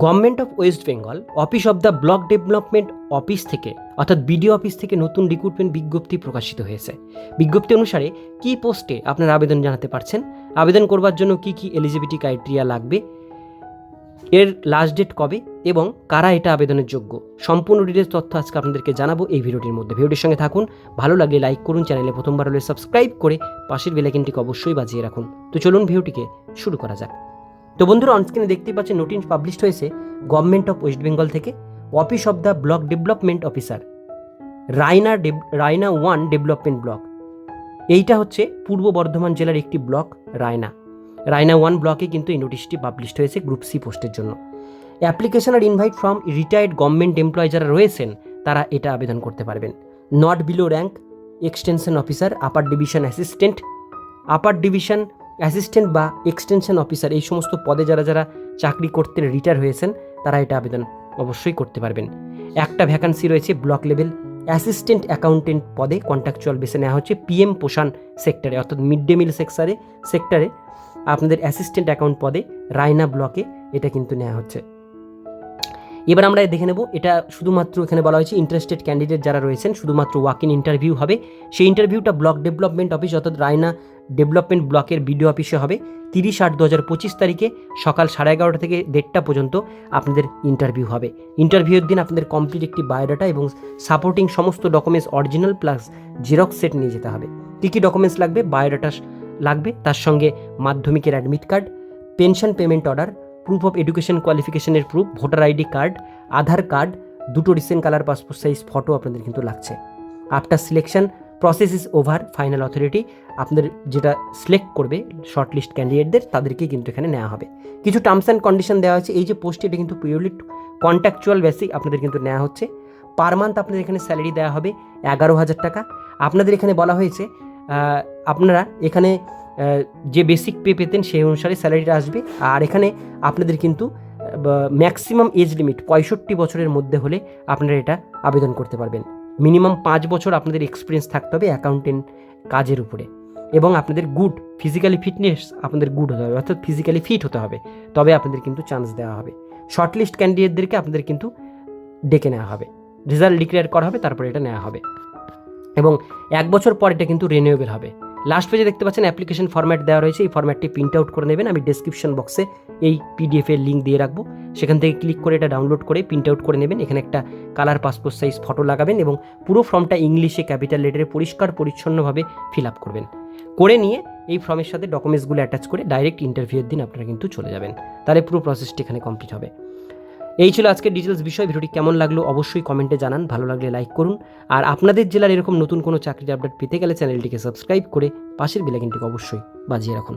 Government of West Bengal office of the block development office থেকে, অর্থাৎ BDO office থেকে নতুন রিক্রুটমেন্ট বিজ্ঞপ্তি প্রকাশিত হয়েছে। বিজ্ঞপ্তি অনুসারে কি পোস্টে আপনারা আবেদন জানাতে পারছেন? আবেদন করবার জন্য কি কি এলিজিবিলিটি ক্রাইটেরিয়া লাগবে? এর লাস্ট ডেট কবে? এবং কারা এটা আবেদনের যোগ্য? সম্পূর্ণ ডিটেলস তথ্য আজকে আপনাদেরকে জানাব এই ভিডিওটির মধ্যে। ভিডিওটির সঙ্গে থাকুন, ভালো লাগলে লাইক করুন চ্যানেলে প্রথমবার হলে সাবস্ক্রাইব করে পাশের বেলাইকিনটিকে অবশ্যই বাজিয়ে রাখুন। তো চলুন ভিডিওটিকে শুরু করা যাক। তো বন্ধুরা অনস্ক্রিনে দেখতেই পাচ্ছেন নোটিশ পাবলিশড হয়েছে গভর্নমেন্ট অফ ওয়েস্ট বেঙ্গল থেকে office of the block development officer Raina Raina one development block এইটা হচ্ছে পূর্ব বর্ধমান জেলার একটি ব্লক রায়না রায়না ওয়ান ব্লকে কিন্তু এই নোটিশটি পাবলিশড হয়েছে গ্রুপ সি পোস্টের জন্য। Application are invite from retired government employ যারা রয়েছেন, তারা এটা আবেদন করতে পারবেন। Not below rank extension officer upper division assistant upper division assistant বা এক্সটেনশন অফিসার এই সমস্ত পদে যারা যারা চাকরি করতে রিটায়ার হয়েছেন, তারা এটা আবেদন অবশ্যই করতে পারবেন। একটা ভ্যাকান্সি রয়েছে ব্লক লেভেল। অ্যাসিস্ট্যান্ট অ্যাকাউন্টেন্ট পদে কন্ট্রাকচুয়াল বেসে নেওয়া হচ্ছে পিএম পোষান সেক্টরে, অর্থাৎ মিড ডে মিল সেক্টরে। সেক্টরে আপনাদের অ্যাসিস্ট্যান্ট অ্যাকাউন্ট পদে রায়না ব্লকে এটা কিন্তু নেওয়া হচ্ছে। এবার আমরা দেখে নেব, এটা শুধুমাত্র এখানে বলা হয়েছে ইন্টারেস্টেড ক্যান্ডিডেট যারা রয়েছেন, শুধুমাত্র ওয়াক ইন ইন্টারভিউ হবে। সেই ইন্টারভিউটা ব্লক ডেভেলপমেন্ট অফিস অর্থাৎ রায়না ডেভেলপমেন্ট ব্লকের বিডিও অফিসে হবে। তিরিশ আট দু হাজার পঁচিশ তারিখে সকাল সাড়ে এগারোটা থেকে দেড়টা পর্যন্ত আপনাদের ইন্টারভিউ হবে। ইন্টারভিউর দিন আপনাদের কমপ্লিট একটি বায়োডাটা এবং সাপোর্টিং সমস্ত documents original plus Xerox set নিয়ে যেতে হবে। কী কী ডকুমেন্টস লাগবে? বায়োডাটা লাগবে, তার সঙ্গে মাধ্যমিকের admit card pension payment order proof of education কোয়ালিফিকেশনের proof voter ID card Aadhaar card দুটো recent colour passport size photo আপনাদের কিন্তু লাগছে। After selection process is over final authority আপনাদের যেটা সিলেক্ট করবে শর্ট লিস্ট ক্যান্ডিডেটদের তাদেরকে কিন্তু এখানে নেওয়া হবে। কিছু টার্মস অ্যান্ড কন্ডিশন দেওয়া হয়েছে এই যে পোস্টটি এটা কিন্তু পিওরলি কন্ট্যাকচুয়াল বেসিক আপনাদের কিন্তু নেওয়া হচ্ছে। পার মান্থ আপনাদের এখানে স্যালারি দেওয়া হবে এগারো হাজার টাকা। আপনাদের এখানে বলা হয়েছে আপনারা এখানে যে বেসিক পে পেতেন সেই অনুসারে স্যালারিটা আসবে। আর এখানে আপনাদের কিন্তু ম্যাক্সিমাম এজ লিমিট পঁয়ষট্টি বছরের মধ্যে হলে আপনারা এটা আবেদন করতে পারবেন। মিনিমাম পাঁচ বছর আপনাদের এক্সপিরিয়েন্স থাকতে হবে অ্যাকাউন্টেন্ট কাজের উপরে। এবং আপনাদের গুড ফিজিক্যালি ফিটনেস আপনাদের গুড হতে হবে, অর্থাৎ ফিজিক্যালি ফিট হতে হবে। তবে আপনাদের কিন্তু চান্স দেওয়া হবে। শর্ট লিস্ট ক্যান্ডিডেটদেরকে আপনাদের কিন্তু ডেকে নেওয়া হবে। রেজাল্ট ডিক্লেয়ার করা হবে, তারপরে এটা নেওয়া হবে। এবং এক বছর পর এটা কিন্তু রিনিউয়েবল হবে। লাস্ট পেজে দেখতে পাচ্ছেন অ্যাপ্লিকেশন ফরম্যাট দেওয়া রয়েছে। এই ফর্ম্যাটটি প্রিন্ট আউট করে নেবেন। আমি ডেসক্রিপশন বক্সে এই পিডিএফ এর লিঙ্ক দিয়ে রাখব। সেখান থেকে ক্লিক করে এটা ডাউনলোড করে প্রিন্ট আউট করে নেবেন। এখানে একটা কালার পাসপোর্ট সাইজ ফটো লাগাবেন এবং পুরো ফর্মটা ইংলিশে ক্যাপিটাল লেটারে পরিষ্কার, পরিচ্ছন্নভাবে ফিল আপ করবেন। করে নিয়ে এই ফর্মের সাথে ডকুমেন্টসগুলো অ্যাটাচ করে ডাইরেক্ট ইন্টারভিউয়ের দিন আপনারা কিন্তু চলে যাবেন। তাহলে পুরো প্রসেসটি এখানে কমপ্লিট হবে। এই ছিল আজকের ডিটেলস বিষয়। ভিডিওটি কেমন লাগল অবশ্যই কমেন্টে জানান। ভালো লাগলে লাইক করুন। আর আপনাদের জেলার এরকম নতুন কোনো চাকরির আপডেট পেতে গেলে চ্যানেলটিকে সাবস্ক্রাইব করে পাশের বেলাকিনটিকে অবশ্যই বাজিয়ে রাখুন।